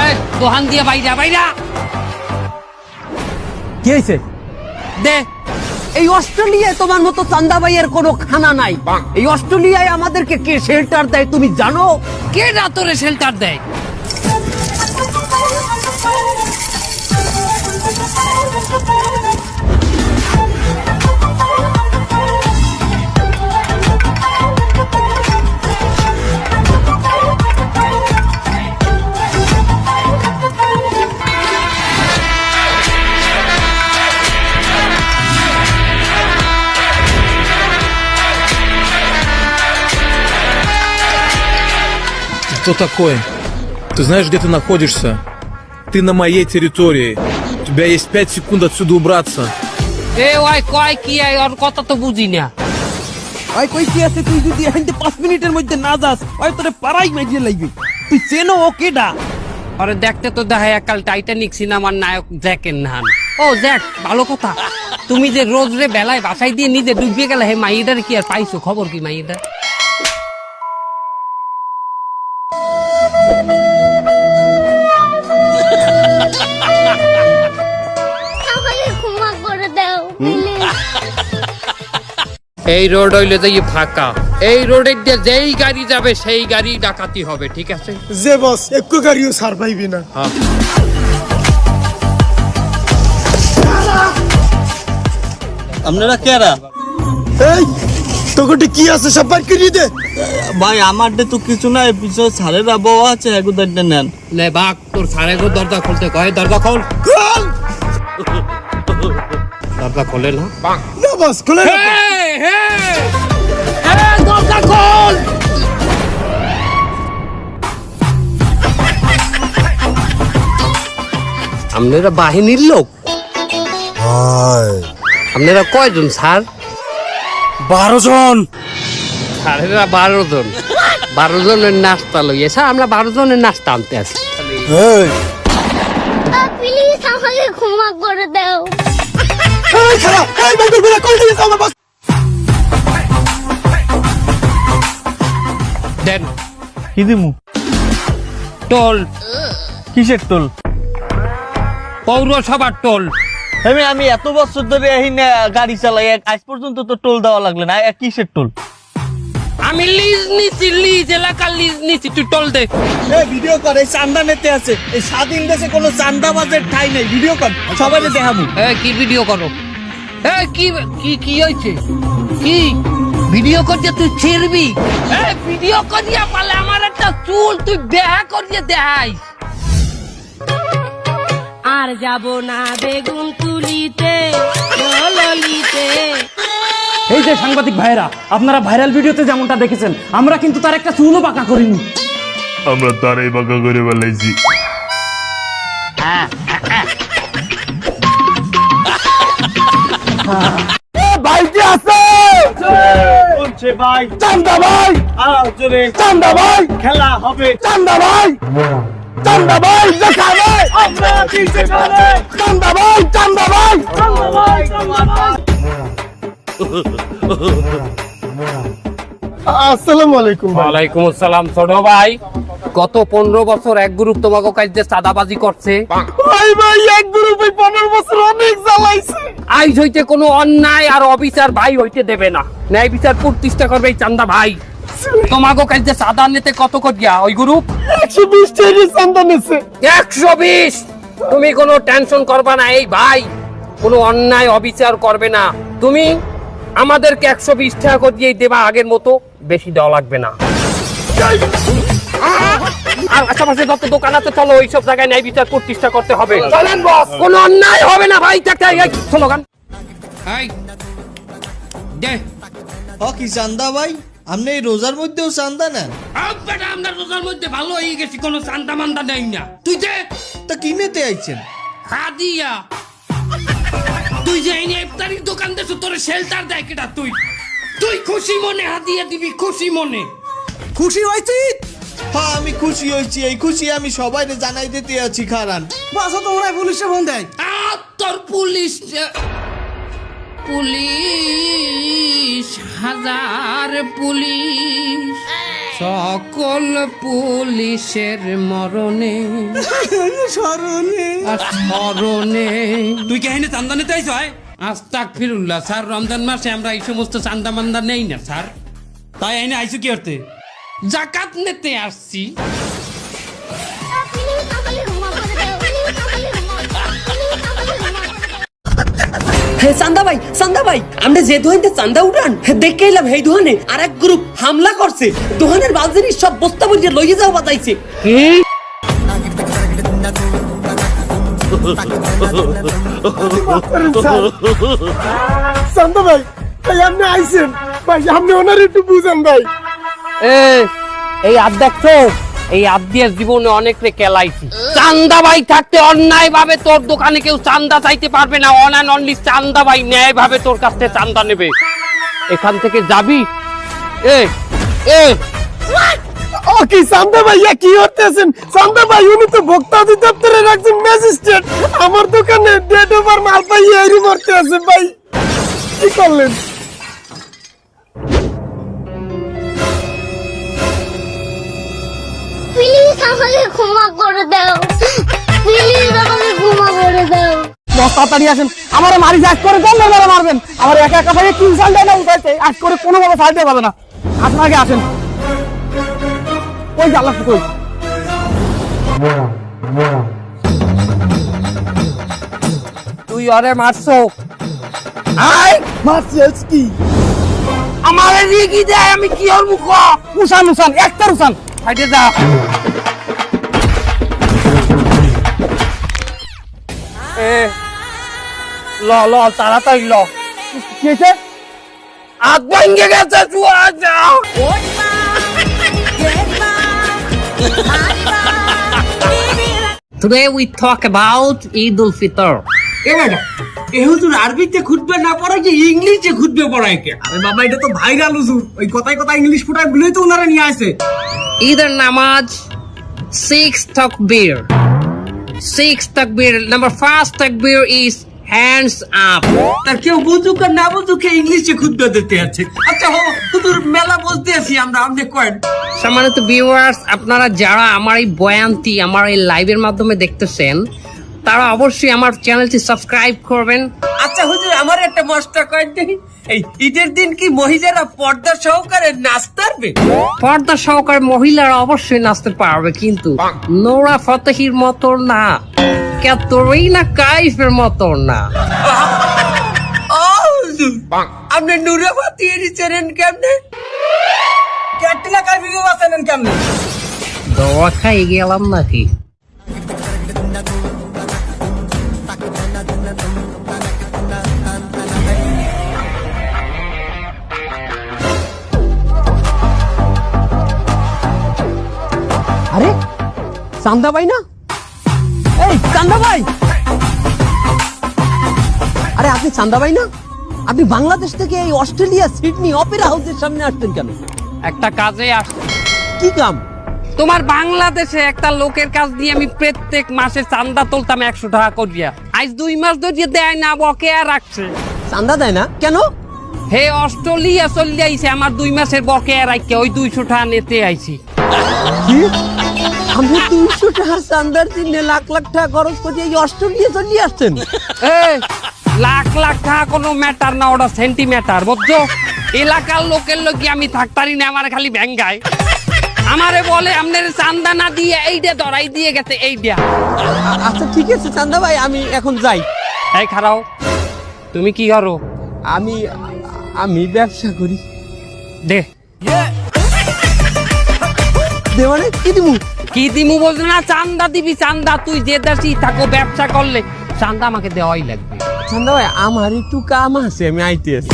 এই দোহান দিয়ে বাইরা বাইরা। কি হয়েছে দে। এই অস্ট্রেলিয়ায় তোমার মতো চান্দাবাইয়ের কোনো খানা নাই। এই অস্ট্রেলিয়ায় আমাদেরকে কে শেল্টার দেয় তুমি জানো? কে রাতরে শেল্টার দেয়? Кто такой? Ты знаешь, где ты находишься? Ты на моей территории. У тебя есть пять секунд отсюда убраться. এ ওই কয় কি এই ওর কথা তো বুঝি না ওই কই কি আছে তুই যদি এখান থেকে পাঁচ মিনিটের মধ্যে না যাস ওই তোরে পাড়াই মাইজে লাগবে তুই চেনো ও কেডা আরে দেখতে তো দেখা একাল টাইটানিক সিনেমার নায়ক জ্যাকের নাহান ও জ্যাক ভালো কথা তুমি যে রোজ রে বেলায় বাসায় দিয়ে নিজে ডুবিয়ে গেলে হে মাইয়েটার কি আর পাইছো খবর কি মাইয়েটার এই রোড হইলে যে ফাঁকা এই রোডের দিয়ে যেই গাড়ি যাবে সেই গাড়ি ডাকাতি হবে ঠিক আছে? যে বস একটু গাড়িও সার পাইবি না আপনারা কেরা? এই তোকে কি আছে সব বাইর করিয়ে দে। ভাই আমার তো কিছু নাই পিছনে সারের আবহাওয়া আছে এগুদারটা নেন। লে বাঘ তোর সাড়ে গো দরজা খুলতে কয় দরজা খোল। খোল! দরজা খোলে না? না বস খুলে না। দরজা খোল আপনারা বাহিনীর লোক? আপনারা কয়জন স্যার? বারো জন। স্যারেরা বারো জন। বারো জনের নাস্তা লইয়ে স্যার আমরা বারো জনের নাস্তা আনতে আসি। প্লিজ আমাকে ক্ষমা করে দাও। দেন। কি দিমু? টোল। কিসের টোল? পৌরসভার টোল। আমি আমি এত বছর ধরে এই না গাড়ি চালাই আজ পর্যন্ত তো টোল দেওয়া লাগল না। কিসের টোল? আমি লিজ নিছি লিজ এলাকার লিজ নিছি তুই টোল দে। এই ভিডিও কর এই চান্দা নিতে আছে। এই স্বাধীন দেশে কোনো চান্দাবাজের ঠাই নেই। ভিডিও কর সবাই দেখাবো। এ কি ভিডিও করো? এ কি কি কি হয়েছে? কি? ভিডিও করছে তুই ছিড়বি? ভিডিও করিয়া পালে আমার একটা চুল তুই দেখা করিয়ে দেখাই। আর যাব না বেগুন তুলিতে ললিতে এই যে সাংবাদিক ভাইরা আপনারা ভাইরাল ভিডিওতে যেমনটা দেখেছেন আমরা কিন্তু তার একটা চুলও পাকা করিনি। আমরা তারাই বাঁকা করে বেলাইছি ভাইটি আছে বলছে ভাই। চান্দা ভাই আর জোরে চান্দা ভাই খেলা হবে। চান্দা ভাই চান্দা ভাই দেখাবে আমরা দিতে পারে চান্দা ভাই চান্দা ভাই ভাই ভাই আসসালামু আলাইকুম ওয়ালাইকুম আসসালাম। ছোট ভাই গত পনেরো বছর এক গ্রুপ তোমাকে কাজে চাঁদাবাজি করছে। ভাই ভাই এক গ্রুপে পনেরো বছর অনেক জ্বালাইছে। আইজ হইতে কোনো অন্যায় আর অবিচার ভাই হইতে দেবে না। ন্যায় বিচার প্রতিষ্ঠা করবে এই চান্দা ভাই। তোমাকে কাজে চাঁদা নিতে কত ওই গ্রুপ? একশো বিশ একশো বিশ? তুমি কোনো টেনশন করবা না এই ভাই। কোনো অন্যায় অবিচার করবে না। তুমি আমাদেরকে একশো বিশ টাকা করে দিয়ে দেবা আগের মতো। বেশি দেওয়া লাগবে না। আর আশেপাশে যত দোকান আছে চলো ওইসব জায়গায় ন্যায় বিচার প্রতিষ্ঠা করতে হবে। চলেন বস। কোনো অন্যায় হবে না ভাই চলো গান। দে। ও কি চান্দা ভাই? আপনি এই রোজার মধ্যেও চান্দা নেন? বেটা আমরা রোজার মধ্যে ভালো হয়ে গেছি কোনো চান্দা মান্দা নেই না। তুই দে তা কি নিতে আইছেন? হাদিয়া। তুই যে এই ইফতারির দোকান দেছো তোর শেল্টার দেয় কেটা তুই? তুই খুশি মনে হাদিয়া দিবি খুশি মনে। খুশি হয়েছি? হ্যাঁ আমি খুশি হয়েছি এই খুশি আমি সবাই জানাই দিতে আছি খারান। বাসা তো হয় পুলিশে ফোন দেয়। আর তোর পুলিশ পুলিশ হাজার পুলিশ সকল পুলিশের মরণে। স্মরণে। স্মরণে। তুই কে এনে চান্দা নিতে হয় আস্তাক ফিরুল্লাহ স্যার রমজান মাসে আমরা এই সমস্ত চান্দা মান্দা নেই না স্যার। তাই এনে আইছো কি করতে? জাকাত নিতে আসছি। চান্দা ভাই চান্দা ভাই আমরা যে দোহানতে চান্দা উঠান দেখে এলাম এই দোহানে আর এক গ্রুপ হামলা করছে। দোহানের বালজিনি সব বস্তা বলিয়ে লইয়ে যাও বাতাইছে চান্দা ভাই ভাই আপনি আইছেন। ভাই, আপনি ওনার একটু বুঝেন ভাই। এই আদ দেখছ? এই আদ দিয়ে জীবনে অনেক রে কেলাইছি। চান্দা ভাই থাকতে অন্যায় ভাবে তোর দোকানে কেউ চান্দা চাইতে পারবে না। অন অ্যান্ড অনলি চান্দা ভাই ন্যায় ভাবে তোর কাছ থেকে চান্দা নেবে। এখান থেকে যাবি? এ এ। ও কি চান্দা ভাইয়া কি করতেছেন? চান্দা ভাই উনি তো ভোক্তা অধিদপ্তরের একজন ম্যাজিস্ট্রেট আমার দোকানে ডেট ওভার মাল পাইয়ে এরি মরতে আছে ভাই। কি করলেন? প্লিজ আমাকে ক্ষমা করে দাও। প্লিজ আমাকে ক্ষমা করে দাও। বস তাড়াতাড়ি আসেন। আমার মারি আজ করে মারবেন। আমার একা একা ভাই না আজ করে কোনো ভাবে সাইড পাবে না। আগে আসেন। ওই কই? তুই অরে মারছো। আয়! মারছি আজ কি? আমারে রিগি দেয় আমি কি ওর মুখ? উসান উসান একটা উসান। হাইটে যা। এ ল ল তাড়াতাড়ি ল। কি হয়েছে? হাত ভেঙে গেছে চুয়া যা। Today we talk about Eid ul Fitr. হুজুর আরবিতে খুঁজবে না পড়ায় যে ইংলিশে খুঁজবে পড়ায় কে আরে বাবা এটা তো ভাইরাল হুজুর ওই কথায় কথায় ইংলিশ ফুটায় বলেই তো ওনারা নিয়ে আসে Either namaz, six takbir. Six takbir. Number first takbir is hands up. তার কেউ বুঝুক আর না বুঝুক ইংলিশে খুঁজবে দিতে আছে আচ্ছা বলতে আছি আমরা আপনি কয়েন সম্মানিত ভিউয়ার্স আপনারা যারা আমার এই বয়ানটি আমার এই লাইভের মাধ্যমে দেখতেছেন তারা অবশ্যই আমার চ্যানেলটি সাবস্ক্রাইব করবেন। আচ্ছা হুজুর আমার একটা মশটা কয়েন দেখি এই ঈদের দিন কি মহিলারা পর্দা সহকারে নাচতারবে পর্দা সহকারে মহিলারা অবশ্যই নাচতে পারবে কিন্তু নোরা ফতেহির মতো না কাইফের মতো না। ও হুজুর আপনি নুরে বাতি এরিছেন কেমনে? ক্যাটরিনা কাইফিকে বাঁচালেন কেমনে? দোয়া খাই গেলাম নাকি? আরে চান্দা ভাই না? এই চান্দা ভাই আরে আপনি চান্দা ভাই না? আপনি বাংলাদেশ থেকে এই অস্ট্রেলিয়া সিডনি অপেরা হাউসের সামনে আসতেন কেন? একটা কাজে আস কি কাম? তোমার বাংলাদেশে একটা লোকের কাজ দিয়ে আমি প্রত্যেক মাসে চান্দা তুলতাম একশো টাকা করিয়া। আজ দুই মাস ধরে দেয় না বকেয়া রাখছে। চান্দা দেয় না? কেন? হে অস্ট্রেলিয়া চলে আইছে আমার দুই মাসের বকেয়া রাখছে ওই দুইশো টাকা নিতে আইছি। কি? আপনি তিনশো টাকা চান্দার জন্য লাখ লাখ টাকা খরচ করে এই অস্ট্রেলিয়া চলে আসছেন? লাখ লাখ টাকা কোনো ম্যাটার না ওটা সেন্টিমিটার বুঝছ? এলাকার লোকের লোকে আমি থাকতারি না আমার খালি ভ্যাঙ্গায় আমারে বলে আপনার চান্দা না দিয়ে এইটা ধরাই দিয়ে গেছে এইটা আচ্ছা ঠিক আছে চান্দা ভাই আমি এখন যাই। এই খারাও তুমি কি করো? আমি আমি ব্যবসা করি। দে। দে মানে কি দিমু? কি দিমু বলছো না চান্দা দিবি চান্দা। তুই যে দেশি থাকো ব্যবসা করলে চান্দা আমাকে দেওয়াই লাগবে। চান্দা ভাই আমার একটু কাম আছে আমি আইতে আছি